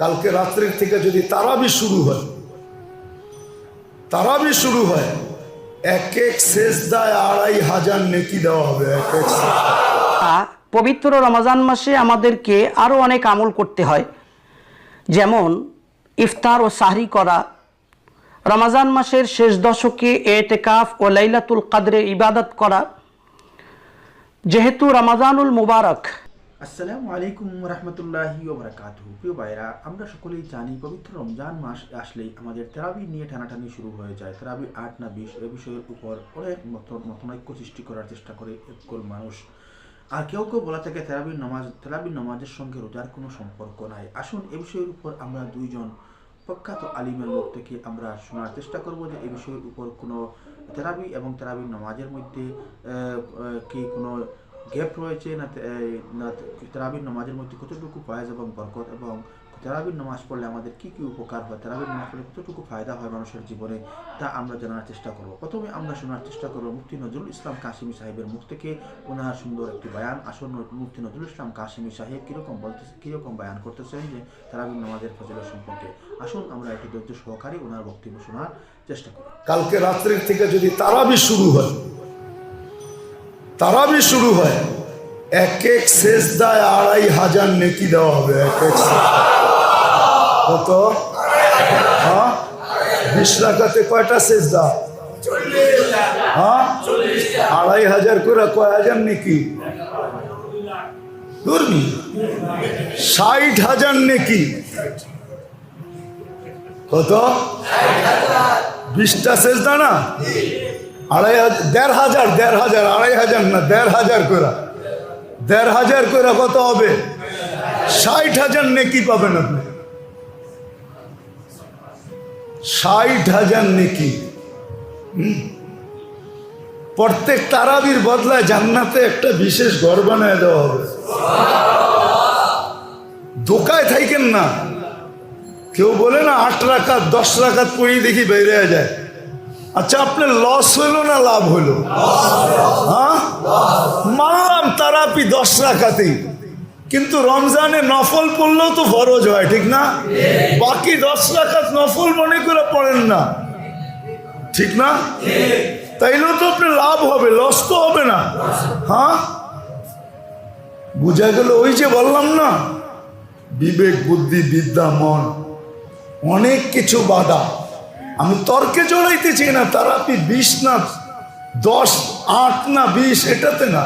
কালকে রাত্রির থেকে যদি তারাবি শুরু হয়, তারাবি শুরু হয়, এক এক শেষ দায় আড়াই হাজার নেকি দেওয়া হবে, এক এক পবিত্র রমজান মাসে আমাদেরকে আরও অনেক আমল করতে হয়। যেমন, ইফতার ও সাহরি করা। রমজান মাসের শেষ দশকে এতেকাফ ও লাইলাতুল কাদরে ইবাদত করা। যেহেতু রমাজানুল মুবারক আসসালামু আলাইকুম রহমতুল্লাহি ওবরাকাতু প্রিয় ভাইরা আমরা সকলেই জানি পবিত্র রমজান মাস আসলেই আমাদের তেরাবি নিয়ে টানাটানি শুরু হয়ে যায়। তেরাবি আট না বিশ এ বিষয়ের উপর অনেক মত- মতনৈক্য সৃষ্টি করার চেষ্টা করে একল মানুষ। আর কেউ কেউ বলা থাকে তেরাবির নামাজ তেরাবির নামাজের সঙ্গে রোজার কোনো সম্পর্ক নাই। আসুন এ বিষয়ের উপর আমরা দুইজন প্রখ্যাত আলিমের মুখ থেকে আমরা শোনার চেষ্টা করব যে এ বিষয়ের উপর কোনো তেরাবি এবং তেরাবির নামাজের মধ্যে কি কোনো গ্যাপ রয়েছে না তেরাবির নামাজের মধ্যে কতটুকু ফয়েজ এবং বরকত এবং তেরাবির নামাজ পড়লে আমাদের কি কি উপকার হয়? তেরাবির নামাজ পড়লে কতটুকু ফায়দা হয় মানুষের জীবনে? তা আমরা জানার চেষ্টা করব। প্রথমে আমরা শোনার চেষ্টা করব মুফতি নজরুল ইসলাম কাশিমি সাহেবের মুখ থেকে। ওনার সুন্দর একটি বয়ান। আসন্ন মুফতি নজরুল ইসলাম কাশিমি সাহেব কীরকম বলতেছে কীরকম বয়ান করতেছেন যে তেরাবির নামাজের ফজিলত সম্পর্কে? আসুন আমরা একটি ধৈর্য সহকারে ওনার বক্তব্য শোনার চেষ্টা করি। কালকে রাত্রির থেকে যদি তারাবি শুরু হয় তারাবি শুরু হয়। এক এক শেষ দায় আড়াই হাজার নেকি দেওয়া হবে, এক এক। কত? হ্যাঁ? বিশ লাখাতে কয়টা শেষ দা হ্যাঁ? আড়াই হাজার করে কয় হাজার নেকি? দুর্মি ষাট হাজার নেকি। কত? বিশটা শেষ দানা আড়াই হাজার দেড় হাজার দেড় হাজার, আড়াই হাজার না, দেড় হাজার করে দেড় হাজার করে কত হবে? ষাট হাজার নেকি পাবেন আপনি। ষাট হাজার নেকি। প্রত্যেক তারাবির বদলায় জান্নাতে একটা বিশেষ ঘর বানায় দেওয়া হবে। দোকায় থাকেন না। কেউ বলে না, আট রাখাত দশ রাখাত পড়ি দেখি বেড়ে যায়। আচ্ছা আপনার লস হইল না লাভ হইল? হ্যাঁ? মানলাম তারাপি দশ রাখাতেই, কিন্তু রমজানে নফল পড়লেও তো ফরজ হয়, ঠিক না? বাকি দশ রাখাত নফল মনে করে পড়েন না। ঠিক না? তাইলেও তো আপনার লাভ হবে লস তো হবে না। হ্যাঁ? বুঝা গেল ওই যে বললাম না? বিবেক, বুদ্ধি, বিদ্যা, মন, অনেক কিছু বাধা। আমি তর্কে জড়াইতে চাই না তারা আপনি বিশ না, দশ, আট না বিশ, এটাতে না।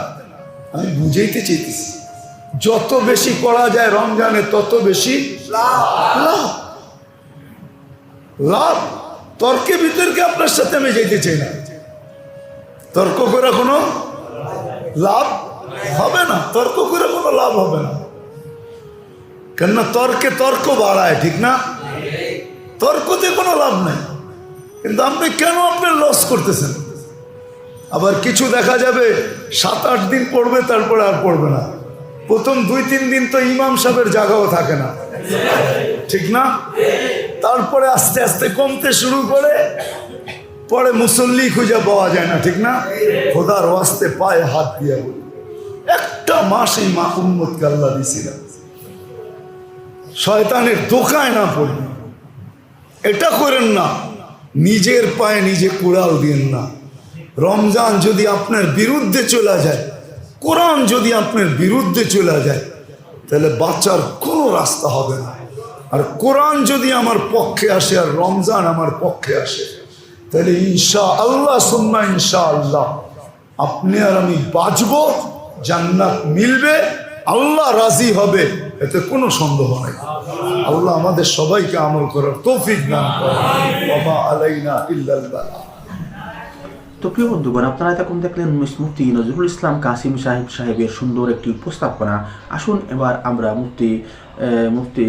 আমি বুঝাইতে চাইতেছি, যত বেশি করা যায় রমজানে, তত বেশি লাভ। লাভ। তর্কে বিতর্কে আপনার সাথে আমি যেতে চাই না। তর্ক করে কোনো লাভ হবে না, তর্ক করে কোনো লাভ হবে না। কেননা তর্কে তর্ক বাড়ায়, ঠিক না? তর্কতে কোনো লাভ নাই। কিন্তু আপনি কেন আপনি লস করতেছেন? আবার কিছু দেখা যাবে, সাত, আট দিন পড়বে, তারপরে আর পড়বে না। প্রথম দুই, তিন দিন তো ইমাম সাহেবের জায়গাও থাকে না। ঠিক না? তারপরে আস্তে আস্তে কমতে শুরু করে, পরে মুসল্লি খুঁজে পাওয়া যায় না, ঠিক না? খোদার ওয়াস্তে পায়ে হাত দিয়ে বলি। একটা মাস মা উম্মতকে আল্লাহ দিছিলাম শয়তানের দোকায় না পড়ি। এটা করেন না। নিজের পায়ে নিজে কুড়াল দিন না। রমজান যদি আপনার বিরুদ্ধে চলে যায়, কোরআন যদি আপনার বিরুদ্ধে চলে যায়, তাহলে বাঁচার কোনো রাস্তা হবে না। আর কোরআন যদি আমার পক্ষে আসে আর রমজান আমার পক্ষে আসে, তাহলে ইনশা আল্লাহ সুন্না ইনশা আল্লাহ আপনি আর আমি বাঁচবো, জান্নাত মিলবে, আল্লাহ রাজি হবে। এতে কোনো সন্দেহ নাই। আল্লাহ আমাদের সবাইকে আমল করার তৌফিক দান বাবা আলাইনা ইল্লাল বালা। তো প্রিয় বন্ধুগণ, আপনারা এখন দেখলেন মুফতি নজরুল ইসলাম কাসিম সাহেব সাহেবের সুন্দর একটি উপস্থাপনা। আসুন এবার আমরা মুফতি মুফতি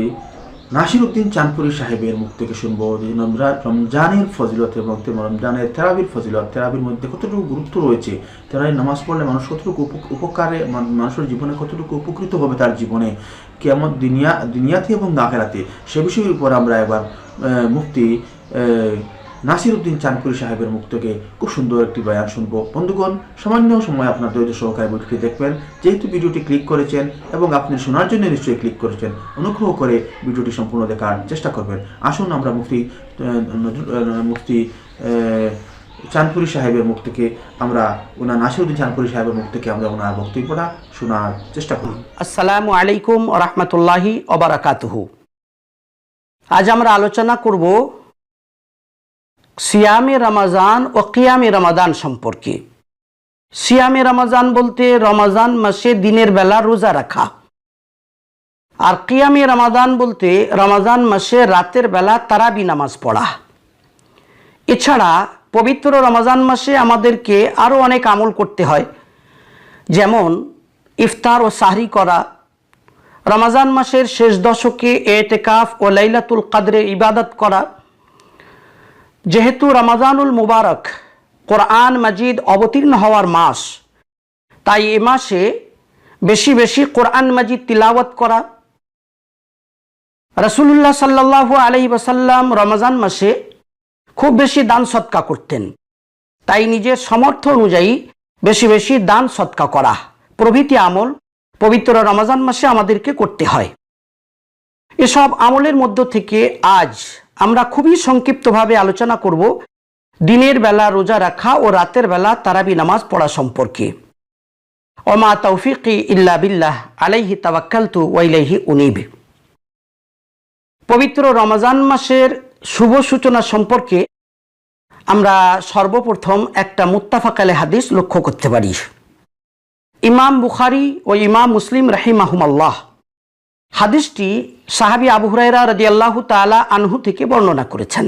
নাসির উদ্দিন চাঁদপুরি সাহেবের মুখ থেকে শুনব। যে রমজানের ফজিলত এবং রমজানের তেরাবির ফজিলত তেরাবির মধ্যে কতটুকু গুরুত্ব রয়েছে? তেরাবির নামাজ পড়লে মানুষ কতটুকু উপ- উপকারে মানুষের জীবনে কতটুকু উপকৃত হবে তার জীবনে? কেমন দুনিয়া দুনিয়াতে এবং আখেরাতে। সে বিষয়ের উপর আমরা এবার আহ, নাসির উদ্দিন চাঁদপুরি সাহেবের মুখ থেকে খুব সুন্দর একটি বয়ান শুনব। বন্ধুগণ সামান্য সময় আপনার ধৈর্য সহকারে ভিডিওটি দেখবেন। যেহেতু ভিডিওটি ক্লিক করেছেন এবং আপনি শোনার জন্য নিশ্চয়ই ক্লিক করেছেন অনুগ্রহ করে ভিডিওটি সম্পূর্ণ দেখার চেষ্টা করবেন। আসুন আমরা মুফতি আহ, চাঁদপুরি সাহেবের মুখ থেকে আমরা ওনার নাসিরুদ্দিন চাঁদপুরি সাহেবের মুখ থেকে আমরা ওনার বক্তব্যটা শোনার চেষ্টা করি। আসসালামু আলাইকুম রহমতুল্লাহি অবরাকাতুহু আজ আমরা আলোচনা করব সিয়ামে রমাজান ও কিয়ামে রমাদান সম্পর্কে। সিয়ামে রমাজান বলতে রমাজান মাসে দিনের বেলা রোজা রাখা। আর কিয়ামে রমাদান বলতে রমাজান মাসে রাতের বেলা তারাবি নামাজ পড়া। এছাড়া পবিত্র রমাজান মাসে আমাদেরকে আরও অনেক আমল করতে হয়। যেমন ইফতার ও সাহরি করা। রমাজান মাসের শেষ দশকে এতেকাফ ও লাইলাতুল কাদরে ইবাদত করা। যেহেতু রমাজানুল মুবারক কোরআন মাজিদ অবতীর্ণ হওয়ার মাস, তাই এ মাসে বেশি বেশি কোরআন মাজিদ তিলাওয়াত করা। রসুল্লাহ সাল্লাহ আলহি ওসাল্লাম রমজান মাসে খুব বেশি দান সৎকা করতেন। তাই নিজের সমর্থ অনুযায়ী বেশি বেশি দান সৎকা করা প্রভৃতি আমল পবিত্র রমজান মাসে আমাদেরকে করতে হয়। এসব আমলের মধ্য থেকে আজ আমরা খুবই সংক্ষিপ্তভাবে আলোচনা করব দিনের বেলা রোজা রাখা ও রাতের বেলা তারাবি নামাজ পড়া সম্পর্কে। অমা তৌফিকি ইল্লা বিল্লাহ, আলাইহি তাওয়াক্কালতু ওয়াইলাইহি উনিব। পবিত্র রমজান মাসের শুভ সূচনা সম্পর্কে আমরা সর্বপ্রথম একটা মুত্তাফাকালে হাদিস লক্ষ্য করতে পারি। ইমাম বুখারি ও ইমাম মুসলিম রাহিমাহুমাল্লাহ হাদিসটি সাহাবি আবু হুরাইরা রাদিয়াল্লাহু তাআলা আনহু থেকে বর্ণনা করেছেন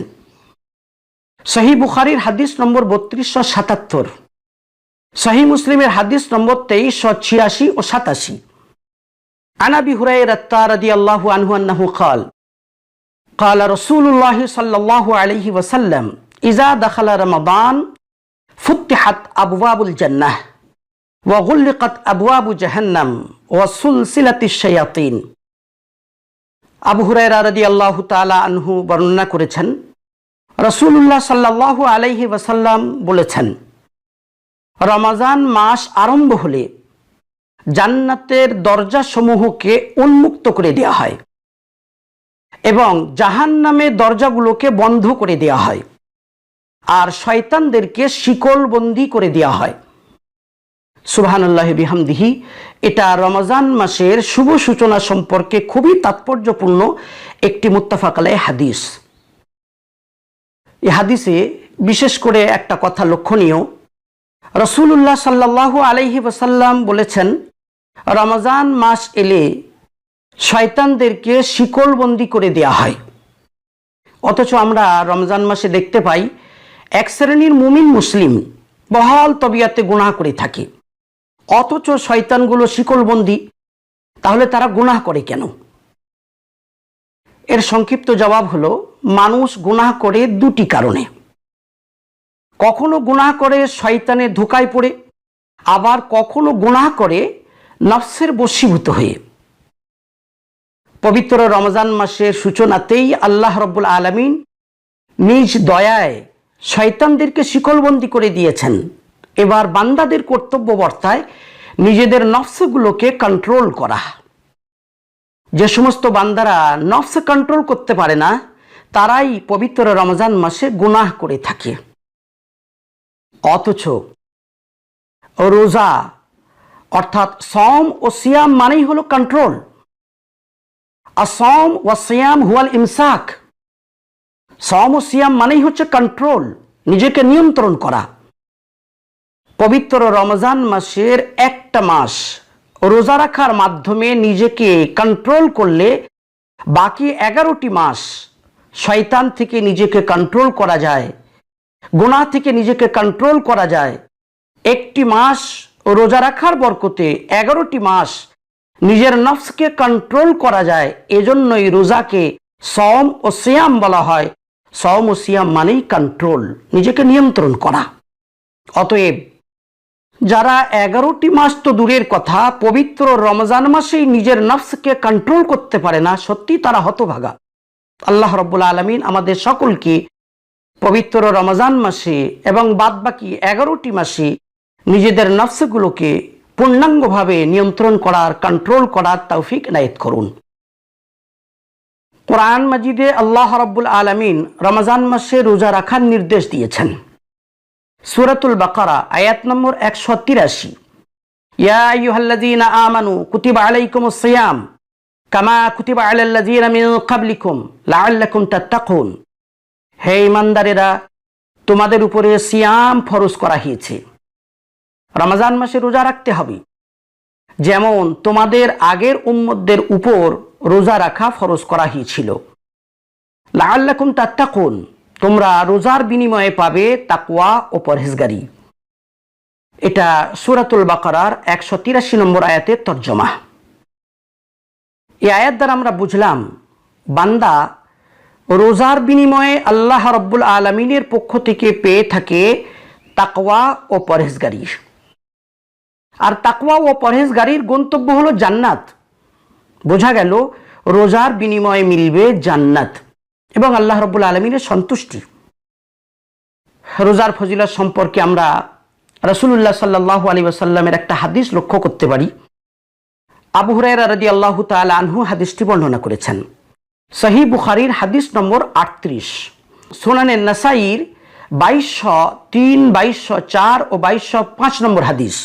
সহি বুখারির হাদিস নম্বর বত্রিশশো সাতাত্তর সহি মুসলিমের হাদিস নম্বর তেইশশো ছিয়াশি ও সাতাশি আনাবি হুরাইরা রাদিয়াল্লাহু আনহু আন্নাহু قال قال رسول الله صلى الله عليه وسلم إذا دخل رمضان فتحت أبواب الجنة وغلقت أبواب جهنم وسلسلة الشياطين আবু হুরায়রা রাদিয়াল্লাহু তাআলা আনহু বর্ণনা করেছেন। রাসূলুল্লাহ সাল্লাল্লাহু আলাইহি ওয়াসাল্লাম বলেছেন, রমাজান মাস আরম্ভ হলে জান্নাতের দরজাসমূহকে উন্মুক্ত করে দেওয়া হয় এবং জাহান নামের দরজাগুলোকে বন্ধ করে দেওয়া হয় আর শয়তানদেরকে শিকলবন্দি করে দেওয়া হয়। সুবহানাল্লাহ বিহামদিহি, এটা রমজান মাসের শুভ সূচনা সম্পর্কে খুবই তাৎপর্যপূর্ণ একটি মুত্তাফাকালাই হাদিস। এই হাদিসে বিশেষ করে একটা কথা লক্ষণীয় রসুল্লাহ সাল্লাহ আলাইহি ওসাল্লাম বলেছেন, রমজান মাস এলে শয়তানদেরকে শিকলবন্দি করে দেয়া হয়। অথচ আমরা রমজান মাসে দেখতে পাই, এক শ্রেণির মুমিন মুসলিম বহাল তবিয়াতে গুনাহ করে থাকে। অথচ শয়তানগুলো শিকলবন্দি, তাহলে তারা গুনাহ করে কেন? এর সংক্ষিপ্ত জবাব হলো, মানুষ গুনাহ করে দুটি কারণে। কখনো গুনাহ করে শয়তানে ধোকায় পড়ে, আবার কখনো গুনাহ করে নফসের বশীভূত হয়ে। পবিত্র রমজান মাসের সূচনাতেই আল্লাহ রব্বুল আলমিন নিজ দয়ায় শয়তানদেরকে শিকলবন্দি করে দিয়েছেন। এবার বান্দাদের কর্তব্য বর্তায় নিজেদের নফসগুলোকে কন্ট্রোল করা। যে সমস্ত বান্দারা নফস কন্ট্রোল করতে পারে না, তারাই পবিত্র রমজান মাসে গুনাহ করে থাকে। অথচ রোজা, অর্থাৎ সম ও সিয়াম মানেই হলো কন্ট্রোল আর সম ও সিয়াম হুয়াল ইমসাক। সম ও সিয়াম মানেই হচ্ছে কন্ট্রোল নিজেকে নিয়ন্ত্রণ করা। পবিত্র রমজান মাসের একটা মাস। রোজা রাখার মাধ্যমে নিজেকে কন্ট্রোল করলে বাকি এগারোটি মাস শয়তান থেকে নিজেকে কন্ট্রোল করা যায়, গুনাহ থেকে নিজেকে কন্ট্রোল করা যায়। একটি মাস রোজা রাখার বরকতে এগারোটি মাস নিজের নফসকে কন্ট্রোল করা যায়, এজন্যই রোজাকে সম ও সিয়াম বলা হয়। সম ও সিয়াম মানেই কন্ট্রোল নিজেকে নিয়ন্ত্রণ করা। অতএব যারা এগারোটি মাস তো দূরের কথা, পবিত্র রমজান মাসেই নিজের নফসকে কন্ট্রোল করতে পারে না, সত্যি তারা হতভাগা। আল্লাহ রব্বুল আলমিন আমাদের সকলকে পবিত্র রমজান মাসে এবং বাদবাকি এগারোটি মাসে নিজেদের নফসগুলোকে পূর্ণাঙ্গভাবে নিয়ন্ত্রণ করার কন্ট্রোল করার তৌফিক নায়ত করুন। কোরআন মাজিদে আল্লাহ রব্বুল আলমিন রমজান মাসে রোজা রাখার নির্দেশ দিয়েছেন। সুরাতুল বাকারা, আয়াত নম্বর একশো তিরাশি। কুতিবা আলাইকুমুস সিয়াম, কামা হে ইমানদারেরা তোমাদের উপরে সিয়াম ফরজ করা হয়েছে। রমজান মাসে রোজা রাখতে হবে। যেমন তোমাদের আগের উম্মতদের উপর রোজা রাখা ফরজ করা হয়েছিল। লাআল্লাকুম তাত্তাকুন। তোমরা রোজার বিনিময়ে পাবে তাকওয়া ও পরহেজগারি। এটা সুরাতুল বাকারার একশো তিরাশি নম্বর আয়াতের তর্জমা। এই আয়াত দ্বারা আমরা বুঝলাম, বান্দা রোজার বিনিময়ে আল্লাহ রব্বুল আলমিনের পক্ষ থেকে পেয়ে থাকে তাকওয়া ও পরহেজগারি। আর তাকওয়া ও পরহেজগারির গন্তব্য হলো জান্নাত। বোঝা গেল, রোজার বিনিময়ে মিলবে জান্নাত। এবং আল্লাহ রব্বুল আলমিনের সন্তুষ্টি। রোজার ফজিলত সম্পর্কে আমরা রসুল্লাহ সাল্লাহ আলী ওসাল্লামের একটা হাদিস লক্ষ্য করতে পারি। আবু হুরাইরা রাদি আল্লাহ তাল আনহু হাদিসটি বর্ণনা করেছেন। সহি বুখারির হাদিস নম্বর আটত্রিশ। সোনানে নাসাইর বাইশশো তিন বাইশশো চার ও বাইশশো পাঁচ নম্বর হাদিস।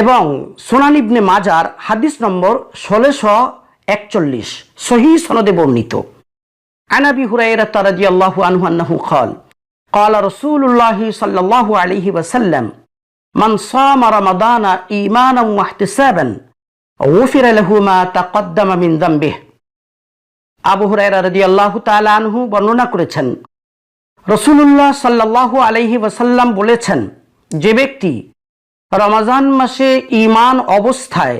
এবং সোনান ইবনে মাজার হাদিস নম্বর ষোলোশো একচল্লিশ। সহি সনদে বর্ণিত। عن ابي هريره رضي الله عنه انه قال قال رسول الله صلى الله عليه وسلم من صام رمضان ايمانا واحتسابا غفر له ما تقدم من ذنبه আবু হুরায়রা রাদিয়াল্লাহু তাআলা আনহু বর্ণনা করেছেন রসুল্লাহ সাল্লাল্লাহু আলাইহি ওয়াসাল্লাম বলেছেন যে ব্যক্তি রমজান মাসে ঈমান অবস্থায়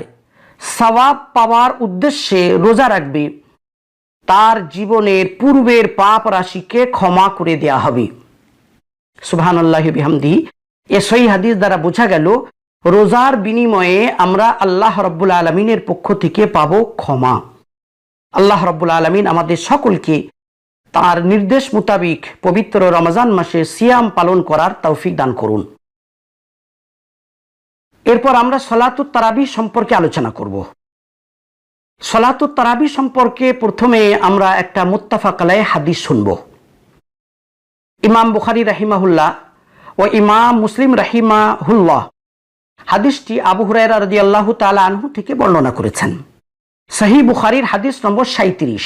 সওয়াব পাওয়ার উদ্দেশ্যে রোজা রাখবে তার জীবনের পূর্বের পাপ রাশিকে ক্ষমা করে দেয়া হবে। সুবহান আল্লাহ এ সই হাদিস দ্বারা বোঝা গেল, রোজার বিনিময়ে আমরা আল্লাহ রব্বুল আলমিনের পক্ষ থেকে পাব ক্ষমা। আল্লাহ রব্বুল আলমিন আমাদের সকলকে তার নির্দেশ মোতাবিক পবিত্র রমজান মাসে সিয়াম পালন করার তৌফিক দান করুন। এরপর আমরা সলাতুত তারাবি সম্পর্কে আলোচনা করব। সলাতুত তারাবি সম্পর্কে প্রথমে আমরা একটা মুত্তাফাকালায় হাদিস শুনব। ইমাম বুখারি রাহিমাহুল্লাহ ও ইমাম মুসলিম রাহিমাহুল্লাহ হাদিসটি আবু হুরায়রা রদি আল্লাহ তালা আনহু থেকে বর্ণনা করেছেন। সাহি বুখারির হাদিস নম্বর সাঁত্রিশ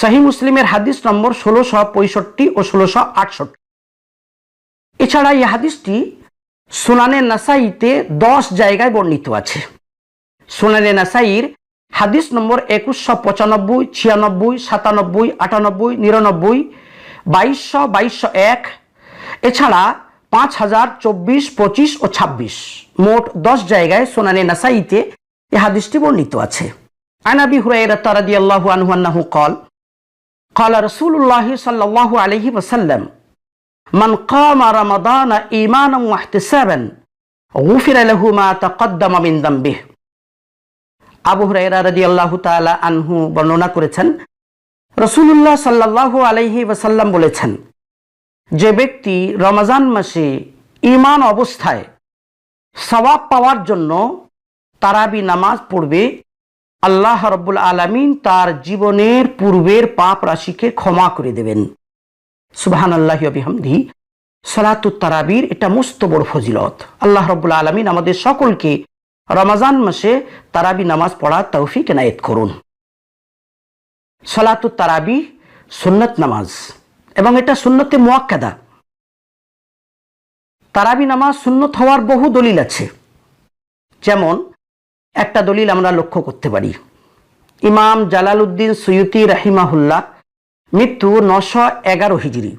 সাহি মুসলিমের হাদিস নম্বর ষোলোশো পঁয়ষট্টি ও ষোলোশো আটষট্টি। এছাড়া এই হাদিসটি সুনানে নাসাইতে দশ জায়গায় বর্ণিত আছে। সুনানে নাসাইর হাদিস নম্বর একুশশো পঁচানব্বই ছিয়ানব্বই সাতানব্বই আটানব্বই নিরানব্বই বাইশশো বাইশশো এক এছাড়া পাঁচ হাজার চব্বিশ পঁচিশ ও ছাব্বিশ মোট দশ জায়গায় সোনানে নাসাইতে এ হাদিসটি বর্ণিত আছে আনাবি হুরাইরা তারাদি আল্লাহু আনহু আন্নাহু কল قال رسول الله صلى الله عليه وسلم من قام رمضان إيمانا واحتسابا غفر له ما تقدم من ذنبه আবু হুরাইরা রাদিয়াল্লাহু তাআলা আনহু বর্ণনা করেছেন। রসুল্লাহ সাল্লাহ আলাইহি ওয়াসাল্লাম বলেছেন, যে ব্যক্তি রমজান মাসে ইমান অবস্থায় সওয়াব পাওয়ার জন্য তারাবি নামাজ পড়বে, আল্লাহ রব্বুল আলমিন তার জীবনের পূর্বের পাপ রাশিকে ক্ষমা করে দেবেন। সুবাহান আল্লাহ বিহামদি, সলাতুত তারাবির এটা মস্ত বড় ফজিলত। আল্লাহ রব্বুল আলমিন আমাদের সকলকে রমাজান মাসে তারাবি নামাজ পড়ার তৌফিক এনায়েত করুন। সলাতুত তারাবি, সুন্নত নামাজ। এবং এটা সুন্নতে মোয়াক্কাদা। তারাবি নামাজ সুন্নত হওয়ার বহু দলিল আছে। যেমন, একটা দলিল আমরা লক্ষ্য করতে পারি। ইমাম জালালউদ্দিন সৈয়দি রাহিমাহুল্লাহ মৃত্যু নশো এগারো হিজড়ি।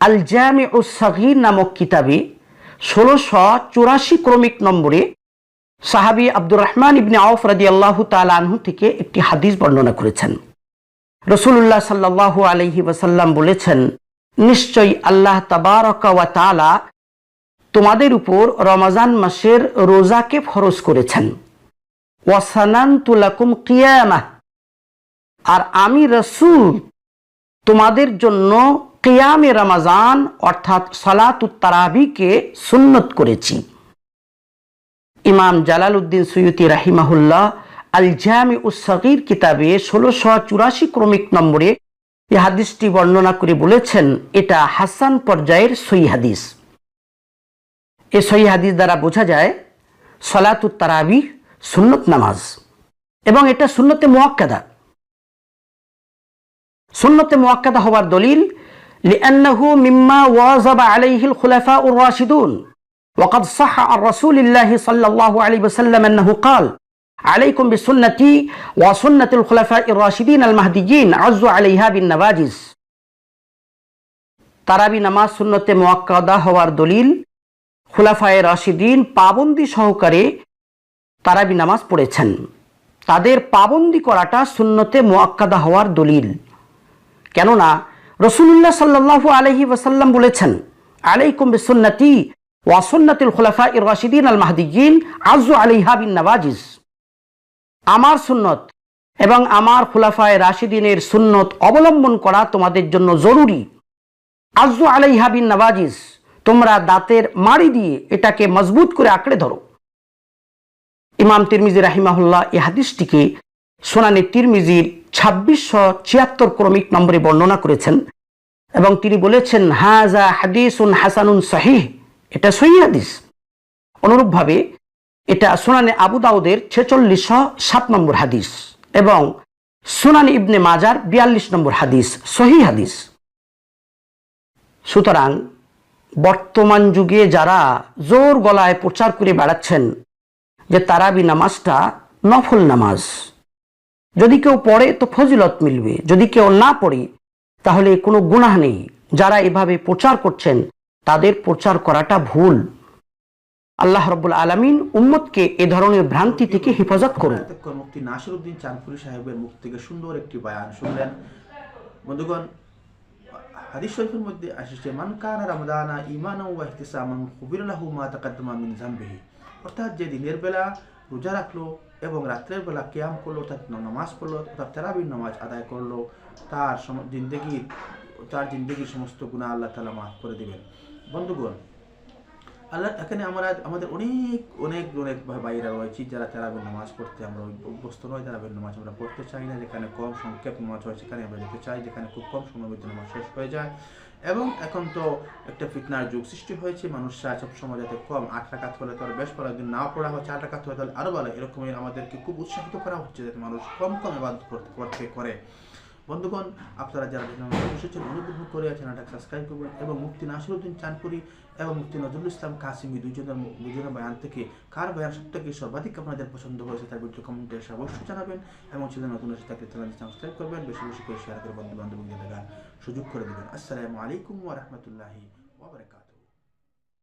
আল জামি ও সাহির নামক কিতাবে ষোলোশো চুরাশি ক্রমিক নম্বরে সাহাবি আব্দুর রহমান ইবনে আউফ রাদি আল্লাহ আনহু থেকে একটি হাদিস বর্ণনা করেছেন। রসুল্লাহ সাল্লাহ আলহি ওয়াসাল্লাম বলেছেন, নিশ্চয়ই আল্লাহ ওয়া তালা তোমাদের উপর রমাজান মাসের রোজাকে ফরজ করেছেন। ওয়াসানান তুলাকুম কিয়ামা আর আমি রসুল তোমাদের জন্য কিয়ামে রমাজান অর্থাৎ সালাতুত তারাবিকে সুন্নত করেছি। ইমাম জালাল উদ্দিন সৈয়দি রাহিমাহুল্লাহ আল জামি উসির কিতাবে ষোলোশো চুরাশি ক্রমিক নম্বরে এ হাদিসটি বর্ণনা করে বলেছেন, এটা হাসান পর্যায়ের সই হাদিস। এ সই হাদিস দ্বারা বোঝা যায়, সলাতুত তারাবি, সুন্নত নামাজ এবং এটা সুন্নতে মোয়াক্কাদা। সুন্নতে মোয়াক্কাদা হওয়ার দলিল, লিআন্নাহু মিম্মা ওয়াজাবা আলাইহিল খুলাফা উর রাশিদুন। وقد صح عن رسول الله صلى الله عليه وسلم أنه قال عليكم بسنتي وسنة الخلفاء الراشدين المهديين عزوا عليها بالنواجز তারাবি নামাজ সুন্নতে মোয়াক্কাদা হওয়ার দলিল খুলাফায়ে রাশিদিন পাবন্দি সহকারে তারাবি নামাজ পড়েছেন তাদের পাবন্দি করাটা সুন্নতে মোয়াক্কাদা হওয়ার দলিল কেননা রসুল্লাহ সাল্লাহ আলহি ওয়াসাল্লাম বলেছেন আলাইকুম বিসুন্নতি ওয়াসুন্নাতুল খুলাফা ইর রাশিদিন আল আজু আমার সুন্নত এবং আমার খুলাফায় রাশিদিনের সুন্নত অবলম্বন করা তোমাদের জন্য জরুরি। আজু আলাইহা বিন তোমরা দাঁতের মাড়ি দিয়ে এটাকে মজবুত করে আঁকড়ে ধরো। ইমাম তিরমিজি রাহিমাহুল্লাহ এই হাদিসটিকে সোনানি তিরমিজির ছাব্বিশশো ছিয়াত্তর ক্রমিক নম্বরে বর্ণনা করেছেন এবং তিনি বলেছেন হাজা হাদিসুন হাসানুন সাহিহ। এটা সহি হাদিস। অনুরূপভাবে এটা সোনানে আবু দাউদের ছেচল্লিশশো সাত নম্বর হাদিস এবং সুনান ইবনে মাজার বিয়াল্লিশ নম্বর হাদিস, সহি হাদিস। সুতরাং বর্তমান যুগে যারা জোর গলায় প্রচার করে বেড়াচ্ছেন যে তারাবি নামাজটা নফল নামাজ। যদি কেউ পড়ে তো ফজিলত মিলবে, যদি কেউ না পড়ে তাহলে কোনো গুনাহ নেই। যারা এভাবে প্রচার করছেন তাদের প্রচার করাটা ভুল। আল্লাহ রব্বুল আলমিন উম্মতকে এ ধরনের ভ্রান্তি থেকে হেফাজত করুন। নাসিরুদ্দিন চাঁদপুরি সাহেবের মুখ থেকে সুন্দর একটি বায়ান শুনলেন। বন্ধুগণ, হাদিস শরীফের মধ্যে মান কানা রামাদানা ওয়া ইহতিসামান কুবিরা লাহু মা তাকাদ্দামা মিন যামবিহি। অর্থাৎ যে দিনের বেলা রোজা রাখল এবং রাত্রের বেলা কিয়াম করল, অর্থাৎ নামাজ পড়ল, অর্থাৎ তেরাবির নামাজ আদায় করল, তার জিন্দগির তার জিন্দগির সমস্ত গুণা আল্লাহ তালা মাফ করে দিবেন। বন্ধুগণ, আল্লাহ এখানে আমরা আমাদের অনেক অনেক অনেক ভাইরা রয়েছে যারা তেরাবের নামাজ পড়তে আমরা অভ্যস্ত নয়। তেরাবের নামাজ আমরা পড়তে চাই না। যেখানে কম সংক্ষেপ নামাজ হয়, সেখানে আমরা যেতে চাই। যেখানে খুব কম সময়ের মধ্যে নামাজ শেষ হয়ে যায়। এবং এখন তো একটা ফিটনার যুগ সৃষ্টি হয়েছে। মানুষ সব সময় যাতে কম আট টাকাত হলে তো আর বেশ পড়া যদি না পড়া হয়, চার টাকাত হলে তাহলে আরও ভালো। এরকমই আমাদেরকে খুব উৎসাহিত করা হচ্ছে যাতে মানুষ কম কম এবার করতে করে। বন্ধুগণ, আপনারা যারা এসেছেন, অনুগ্রহ করে চ্যানেলটা সাবস্ক্রাইব করবেন এবং মুফতি নাসিরুদ্দিন চানপুরি এবং মুক্তি নজরুল ইসলাম কাসিমি দুজনের দুজনের বয়ান থেকে কার বয়ান সবথেকে সর্বাধিক আপনাদের পছন্দ হয়েছে তার ভিডিও কমেন্টে এসে অবশ্যই জানাবেন এবং চ্যানেল নতুন এসে থাকলে চ্যানেলটি সাবস্ক্রাইব করবেন, বেশি বেশি করে শেয়ার করে বন্ধু বান্ধবীকে দেখার সুযোগ করে দেবেন। আসসালামু আলাইকুম ওয়া রাহমাতুল্লাহি